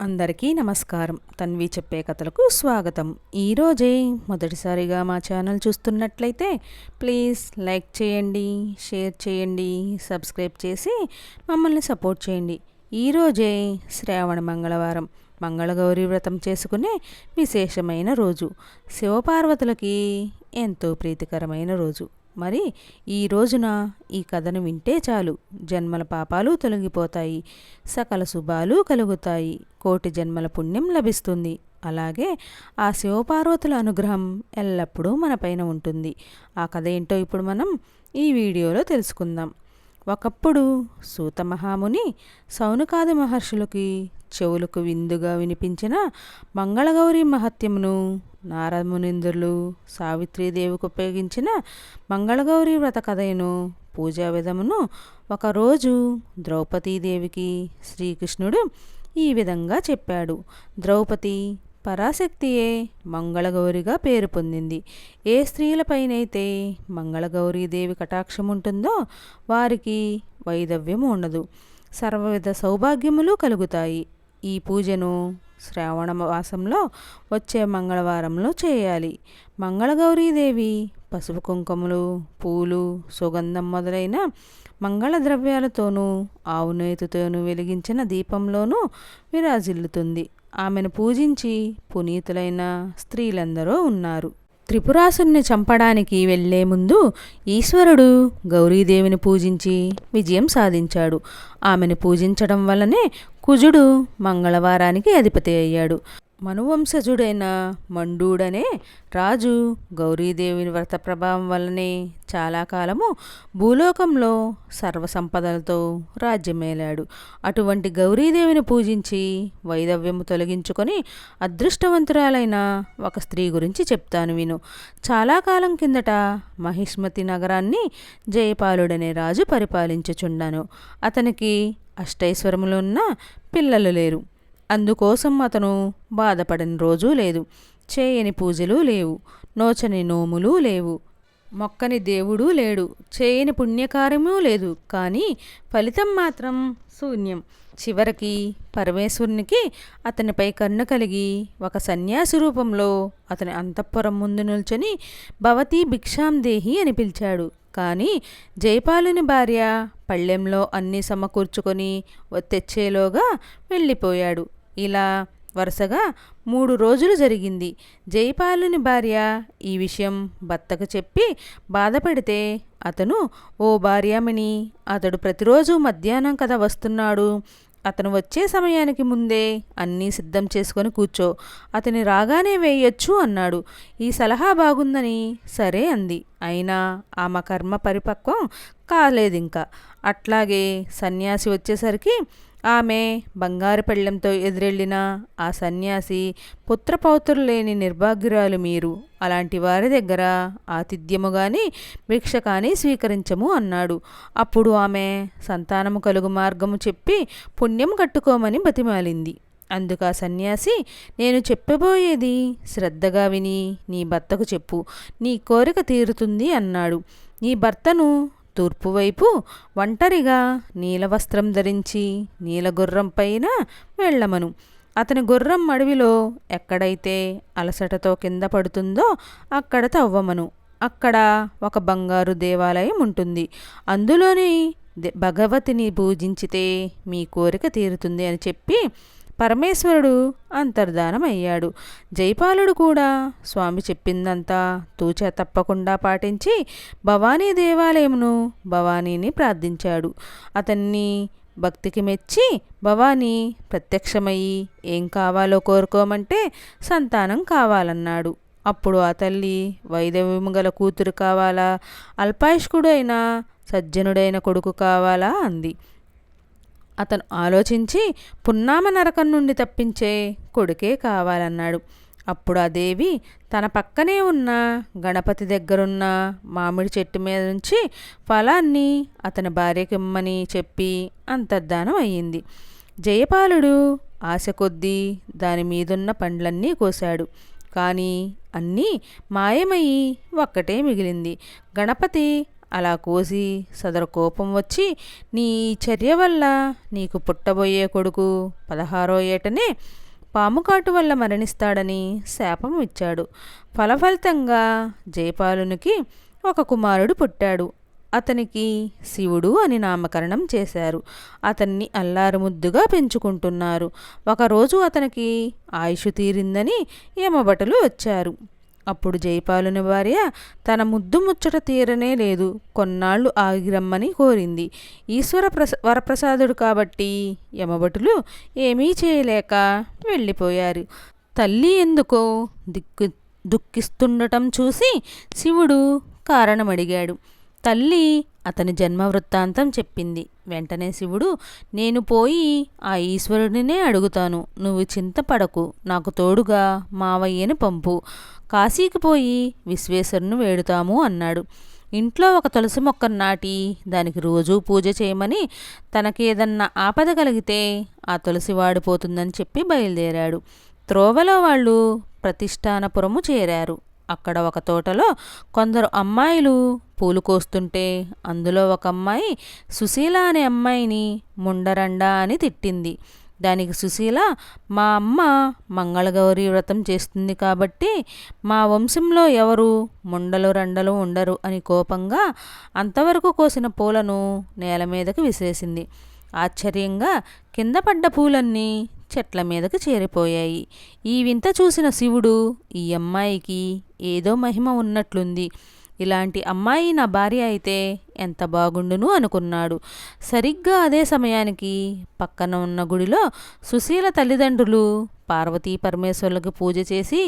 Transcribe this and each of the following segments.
అందరికీ నమస్కారం. తన్వి చెప్పే కథలకు స్వాగతం. ఈరోజే మొదటిసారిగా మా ఛానల్ చూస్తున్నట్లయితే ప్లీజ్ లైక్ చేయండి షేర్ చేయండి సబ్స్క్రైబ్ చేసి మమ్మల్ని సపోర్ట్ చేయండి. ఈరోజే శ్రావణ మంగళవారం. మంగళగౌరి వ్రతం చేసుకునే విశేషమైన రోజు. శివపార్వతులకి ఎంతో ప్రీతికరమైన రోజు. మరి ఈ రోజున ఈ కథను వింటే చాలు. జన్మల పాపాలు తొలగిపోతాయి. సకల శుభాలు కలుగుతాయి. కోటి జన్మల పుణ్యం లభిస్తుంది. అలాగే ఆ శివపార్వతుల అనుగ్రహం ఎల్లప్పుడూ మనపైన ఉంటుంది. ఆ కథ ఏంటో ఇప్పుడు మనం ఈ వీడియోలో తెలుసుకుందాం. ఒకప్పుడు సూత మహాముని సౌనకాది మహర్షులకి చెవులకు విందుగా వినిపించిన మంగళగౌరి మహత్యమును నారమునింద్రులు సావిత్రీదేవికి ఉపయోగించిన మంగళగౌరి వ్రత కథయును పూజా విధమును ఒకరోజు ద్రౌపదీదేవికి శ్రీకృష్ణుడు ఈ విధంగా చెప్పాడు. ద్రౌపది పరాశక్తియే మంగళగౌరిగా పేరు పొందింది. ఏ స్త్రీలపైనైతే మంగళగౌరీదేవి కటాక్షం ఉంటుందో వారికి వైదవ్యం ఉండదు. సర్వవిధ సౌభాగ్యములు కలుగుతాయి. ఈ పూజను శ్రావణ మాసంలో వచ్చే మంగళవారంలో చేయాలి. మంగళగౌరీదేవి పసుపు కుంకుమలు పూలు సుగంధం మొదలైన మంగళ ద్రవ్యాలతోనూ ఆవు నేతితోనూ వెలిగించిన దీపంలోనూ విరాజిల్లుతుంది. ఆమెను పూజించి పునీతులైన స్త్రీలందరూ ఉన్నారు. త్రిపురాసుని చంపడానికి వెళ్ళే ముందు ఈశ్వరుడు గౌరీదేవిని పూజించి విజయం సాధించాడు. ఆమెను పూజించడం వల్లనే కుజుడు మంగళవారానికి అధిపతి అయ్యాడు. మనువంశజుడైన మండూడనే రాజు గౌరీదేవిని వ్రత ప్రభావం వల్లనే చాలా కాలము భూలోకంలో సర్వసంపదలతో రాజ్యమేలాడు. అటువంటి గౌరీదేవిని పూజించి వైదవ్యము తొలగించుకొని అదృష్టవంతురాలైన ఒక స్త్రీ గురించి చెప్తాను విను. చాలా కాలం కిందట మహిష్మతి నగరాన్ని జయపాలుడనే రాజు పరిపాలించుచుండాను. అతనికి అష్టైశ్వరములున్న పిల్లలు లేరు. అందుకోసం అతను బాధపడిన రోజూ లేదు. చేయని పూజలు లేవు. నోచని నోములు లేవు. మొక్కని దేవుడు లేడు. చేయని పుణ్యకార్యమూ లేదు. కానీ ఫలితం మాత్రం శూన్యం. చివరికి పరమేశ్వరునికి అతనిపై కన్ను కలిగి ఒక సన్యాసి రూపంలో అతని అంతఃపురం ముందు నిల్చొని భవతి భిక్షాం దేహి అని పిలిచాడు. కానీ జైపాలుని భార్య పళ్ళెంలో అన్నీ సమకూర్చుకొని తెచ్చేలోగా వెళ్ళిపోయాడు. ఇలా వరుసగా మూడు రోజులు జరిగింది. జైపాలుని భార్య ఈ విషయం భర్తకు చెప్పి బాధపడితే అతను ఓ భార్యామణి అతడు ప్రతిరోజు మధ్యాహ్నం కదా వస్తున్నాడు. అతను వచ్చే సమయానికి ముందే అన్నీ సిద్ధం చేసుకొని కూర్చో. అతని రాగానే వేయొచ్చు అన్నాడు. ఈ సలహా బాగుందని సరే అంది. అయినా ఆమె కర్మ పరిపక్వం కాలేదింకా. అట్లాగే సన్యాసి వచ్చేసరికి ఆమె బంగారు పెళ్ళంతో ఎదురెళ్ళిన ఆ సన్యాసి పుత్రపౌత్రులు లేని నిర్భాగ్యురాలు మీరు. అలాంటి వారి దగ్గర ఆతిథ్యము కానీ భిక్ష కానీ స్వీకరించము అన్నాడు. అప్పుడు ఆమె సంతానము కలుగు మార్గము చెప్పి పుణ్యం కట్టుకోమని బతిమాలింది. అందుకు ఆ సన్యాసి నేను చెప్పబోయేది శ్రద్ధగా విని నీ భర్తకు చెప్పు నీ కోరిక తీరుతుంది అన్నాడు. నీ భర్తను తూర్పువైపు ఒంటరిగా నీలవస్త్రం ధరించి నీలగుర్రం పైన వెళ్ళమను. అతని గుర్రం అడవిలో ఎక్కడైతే అలసటతో కింద పడుతుందో అక్కడ తవ్వమను. అక్కడ ఒక బంగారు దేవాలయం ఉంటుంది. అందులోని భగవతిని పూజించితే మీ కోరిక తీరుతుంది అని చెప్పి పరమేశ్వరుడు అంతర్ధానమయ్యాడు. జైపాలుడు కూడా స్వామి చెప్పిందంతా తూచా తప్పకుండా పాటించి భవానీ దేవాలయమును భవానీని ప్రార్థించాడు. అతన్ని భక్తికి మెచ్చి భవానీ ప్రత్యక్షమయ్యి ఏం కావాలో కోరుకోమంటే సంతానం కావాలన్నాడు. అప్పుడు ఆ తల్లి వైదవ్యము గల కూతురు కావాలా? అల్పాయుష్కుడైన సజ్జనుడైన కొడుకు కావాలా? అంది. అతను ఆలోచించి పున్నామ నరకం నుండి తప్పించే కొడుకే కావాలన్నాడు. అప్పుడు ఆ దేవి తన పక్కనే ఉన్న గణపతి దగ్గరున్న మామిడి చెట్టు మీద నుంచి ఫలాన్ని అతని భార్యకిమ్మని చెప్పి అంతర్ధానం అయ్యింది. జయపాలుడు ఆశ కొద్దీ దాని మీదున్న పండ్లన్నీ కోశాడు. కానీ అన్నీ మాయమయ్యి ఒక్కటే మిగిలింది. గణపతి అలా కోసి సదరు కోపం వచ్చి నీ చర్య వల్ల నీకు పుట్టబోయే కొడుకు పదహారో ఏటనే పాము కాటు వల్ల మరణిస్తాడని శాపం ఇచ్చాడు. ఫలఫలితంగా జయపాలునికి ఒక కుమారుడు పుట్టాడు. అతనికి శివుడు అని నామకరణం చేశారు. అతన్ని అల్లారుముద్దుగా పెంచుకుంటున్నారు. ఒకరోజు అతనికి ఆయుష్ తీరిందని యమభటలు వచ్చారు. అప్పుడు జైపాలుని భార్య తన ముద్దు ముచ్చట తీరనే లేదు. కొన్నాళ్ళు ఆగిరమ్మని కోరింది. ఈశ్వర ప్రస వరప్రసాదుడు కాబట్టి యమభటులు ఏమీ చేయలేక వెళ్ళిపోయారు. తల్లి ఎందుకో దిక్కు దుఃఖిస్తుండటం చూసి శివుడు కారణమడిగాడు. తల్లి అతని జన్మ వృత్తాంతం చెప్పింది. వెంటనే శివుడు నేను పోయి ఆ ఈశ్వరుడినే అడుగుతాను. నువ్వు చింతపడకు. నాకు తోడుగా మావయ్యని పంపు. కాశీకి పోయి విశ్వేశ్వరుని వేడుతాము అన్నాడు. ఇంట్లో ఒక తులసి మొక్కను నాటి దానికి రోజూ పూజ చేయమని తనకేదన్నా ఆపద కలిగితే ఆ తులసి వాడిపోతుందని చెప్పి బయలుదేరాడు. త్రోవలో వాళ్ళు ప్రతిష్టానపురము చేరారు. అక్కడ ఒక తోటలో కొందరు అమ్మాయిలు పూలు కోస్తుంటే అందులో ఒక అమ్మాయి సుశీల అనే అమ్మాయిని ముండరండా అని తిట్టింది. దానికి సుశీల మా అమ్మ మంగళగౌరి వ్రతం చేస్తుంది కాబట్టి మా వంశంలో ఎవరు ముండలు రండలు ఉండరు అని కోపంగా అంతవరకు కోసిన పూలను నేల మీదకి విసిరేసింది. ఆశ్చర్యంగా కింద పడ్డ పూలన్నీ చెట్ల మీదకు చేరిపోయాయి. ఈ వింత చూసిన శివుడు ఈ అమ్మాయికి ఏదో మహిమ ఉన్నట్లుంది. ఇలాంటి అమ్మాయి నా భార్య అయితే ఎంత బాగుండును అనుకున్నాడు. సరిగ్గా అదే సమయానికి పక్కన ఉన్న గుడిలో సుశీల తల్లిదండ్రులు పార్వతీ పరమేశ్వరులకు పూజ చేసి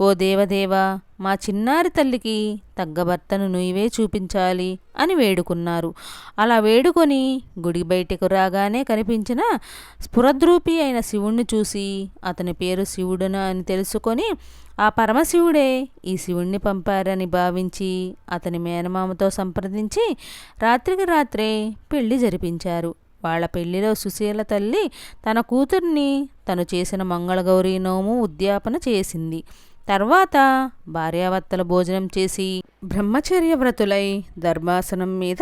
ఓ దేవదేవ మా చిన్నారి తల్లికి తగ్గ భర్తను నువ్వే చూపించాలి అని వేడుకున్నారు. అలా వేడుకొని గుడి బయటకు రాగానే కనిపించిన స్ఫురద్రూపి అయిన శివుణ్ణి చూసి అతని పేరు శివుడున అని తెలుసుకొని ఆ పరమశివుడే ఈ శివుణ్ణి పంపారని భావించి అతని మేనమామతో సంప్రదించి రాత్రికి రాత్రే పెళ్ళి జరిపించారు. వాళ్ళ పెళ్ళిలో సుశీల తల్లి తన కూతుర్ని తను చేసిన మంగళగౌరీ నోము ఉద్యాపన చేసింది. తర్వాత భార్యాభర్తల భోజనం చేసి బ్రహ్మచర్య వ్రతులై ధర్మాసనం మీద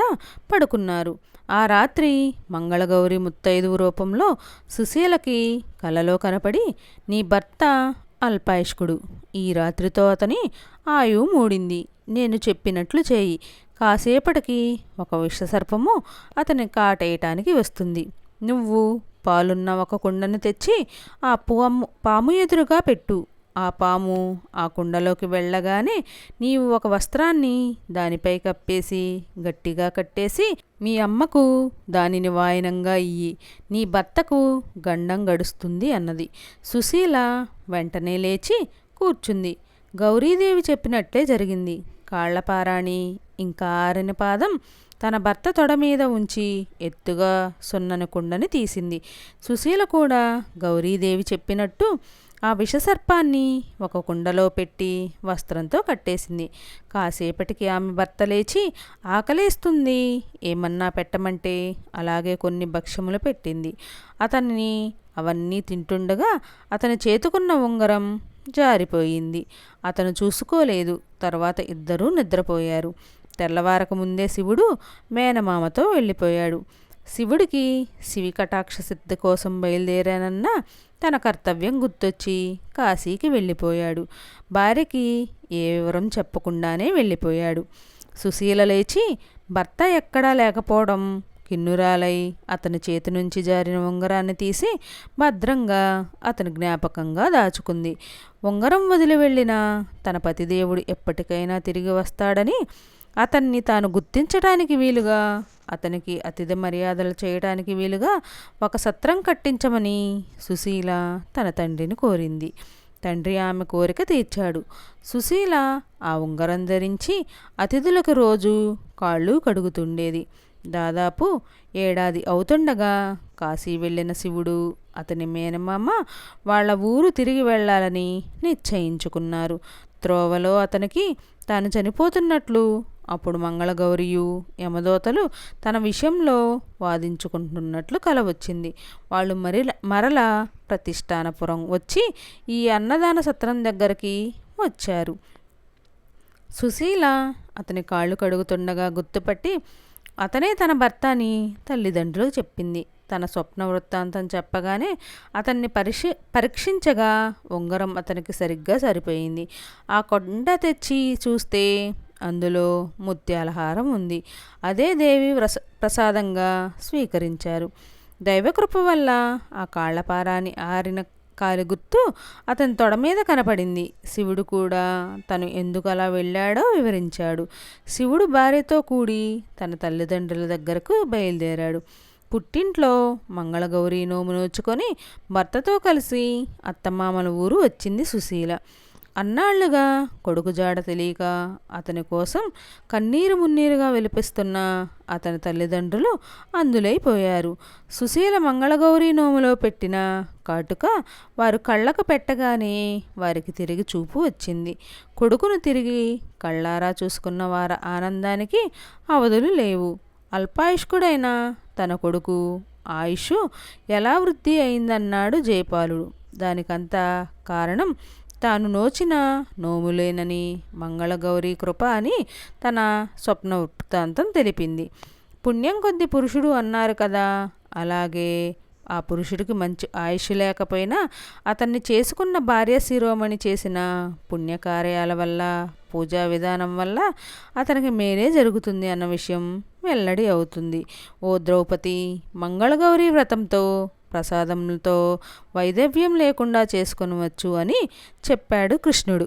పడుకున్నారు. ఆ రాత్రి మంగళగౌరి ముత్తైదువు రూపంలో సుశీలకి కలలో కనపడి నీ భర్త అల్పాయుష్కుడు. ఈ రాత్రితో అతని ఆయువు మూడింది. నేను చెప్పినట్లు చేయి. కాసేపటికి ఒక విషసర్పము అతని కాటేయటానికి వస్తుంది. నువ్వు పాలున్న ఒక కుండను తెచ్చి ఆ పాము పాము ఎదురుగా పెట్టు. ఆ పాము ఆ కుండలోకి వెళ్ళగానే నీవు ఒక వస్త్రాన్ని దానిపై కప్పేసి గట్టిగా కట్టేసి మీ అమ్మకు దానిని వాయనంగా ఇయ్యి. నీ భర్తకు గండం గడుస్తుంది అన్నది. సుశీల వెంటనే లేచి కూర్చుంది. గౌరీదేవి చెప్పినట్లే జరిగింది. కాళ్ళపారాణి ఇంకా ఆరిన పాదం తన భర్త తొడ మీద ఉంచి ఎత్తుగా సున్నని కుండని తీసింది. సుశీల కూడా గౌరీదేవి చెప్పినట్టు ఆ విషసర్పాన్ని ఒక కుండలో పెట్టి వస్త్రంతో కట్టేసింది. కాసేపటికి ఆమె భర్త లేచి ఆకలేస్తుంది ఏమన్నా పెట్టమంటే? అలాగే కొన్ని భక్ష్యములు పెట్టింది. అతన్ని అవన్నీ తింటుండగా అతని చేతుకున్న ఉంగరం జారిపోయింది. అతను చూసుకోలేదు. తర్వాత ఇద్దరూ నిద్రపోయారు. తెల్లవారక ముందే శివుడు మేనమామతో వెళ్ళిపోయాడు. శివుడికి శివి కటాక్ష సిద్ధి కోసం బయలుదేరానన్న తన కర్తవ్యం గుర్తొచ్చి కాశీకి వెళ్ళిపోయాడు. భార్యకి ఏ వివరం చెప్పకుండానే వెళ్ళిపోయాడు. సుశీల లేచి భర్త ఎక్కడా లేకపోవడం. కిన్నురాలై అతని చేతి నుంచి జారిన ఉంగరాన్ని తీసి భద్రంగా అతని జ్ఞాపకంగా దాచుకుంది. ఉంగరం వదిలి వెళ్ళిన తన పతిదేవుడు ఎప్పటికైనా తిరిగి వస్తాడని అతన్ని తాను గుర్తించడానికి వీలుగా అతనికి అతిథి మర్యాదలు చేయడానికి వీలుగా ఒక సత్రం కట్టించమని సుశీల తన తండ్రిని కోరింది. తండ్రి ఆమె కోరిక తీర్చాడు. సుశీల ఆ ఉంగరం ధరించి అతిథులకు రోజు కాళ్ళు కడుగుతుండేది. దాదాపు ఏడాది అవుతుండగా కాశీ వెళ్ళిన శివుడు అతని మేనమామ వాళ్ళ ఊరు తిరిగి వెళ్ళాలని నిశ్చయించుకున్నారు. త్రోవలో అతనికి తాను చనిపోతున్నట్లు అప్పుడు మంగళగౌరియు యమదోతలు తన విషయంలో వాదించుకుంటున్నట్లు కల వచ్చింది. వాళ్ళు మరి మరల ప్రతిష్టానపురం వచ్చి ఈ అన్నదాన సత్రం దగ్గరికి వచ్చారు. సుశీల అతని కాళ్ళు కడుగుతుండగా గుర్తుపట్టి అతనే తన భర్త అని తల్లిదండ్రులకు చెప్పింది. తన స్వప్న వృత్తాంతం చెప్పగానే అతన్ని పరిశీ పరీక్షించగా ఉంగరం అతనికి సరిగ్గా సరిపోయింది. ఆ కొండ తెచ్చి చూస్తే అందులో ముత్యాల హారం ఉంది. అదే దేవి ప్రస ప్రసాదంగా స్వీకరించారు. దైవకృప వల్ల ఆ కాళ్ళపారాని ఆరిన కాలి గుర్తు అతని తొడ మీద కనపడింది. శివుడు కూడా తను ఎందుకు అలా వెళ్ళాడో వివరించాడు. శివుడు భార్యతో కూడి తన తల్లిదండ్రుల దగ్గరకు బయలుదేరాడు. పుట్టింట్లో మంగళగౌరి నోము నోచుకొని భర్తతో కలిసి అత్తమామల ఊరు వచ్చింది సుశీల. అన్నాళ్ళుగా కొడుకు జాడ తెలియక అతని కోసం కన్నీరు మున్నీరుగా విలిపిస్తున్న అతని తల్లిదండ్రులు అందులైపోయారు. సుశీల మంగళగౌరి నోములో పెట్టిన కాటుక వారు కళ్ళకు పెట్టగానే వారికి తిరిగి చూపు వచ్చింది. కొడుకును తిరిగి కళ్ళారా చూసుకున్న వారి ఆనందానికి అవధులు లేవు. అల్పాయుష్కుడైన తన కొడుకు ఆయుష్ ఎలా వృద్ధి అయిందన్నాడు జయపాలుడు. దానికంతా కారణం తాను నోచిన నోములేనని మంగళగౌరి కృప అని తన స్వప్న వృత్తాంతం తెలిపింది. పుణ్యం కొద్ది పురుషుడు అన్నారు కదా అలాగే ఆ పురుషుడికి మంచి ఆయుష్ లేకపోయినా అతన్ని చేసుకున్న భార్య శిరోమణి చేసిన పుణ్యకార్యాల వల్ల పూజా విధానం వల్ల అతనికి మేలే జరుగుతుంది అన్న విషయం వెల్లడి అవుతుంది. ఓ ద్రౌపది మంగళగౌరి వ్రతంతో ప్రసాదంతో వైదవ్యం లేకుండా చేసుకొనవచ్చు అని చెప్పాడు కృష్ణుడు.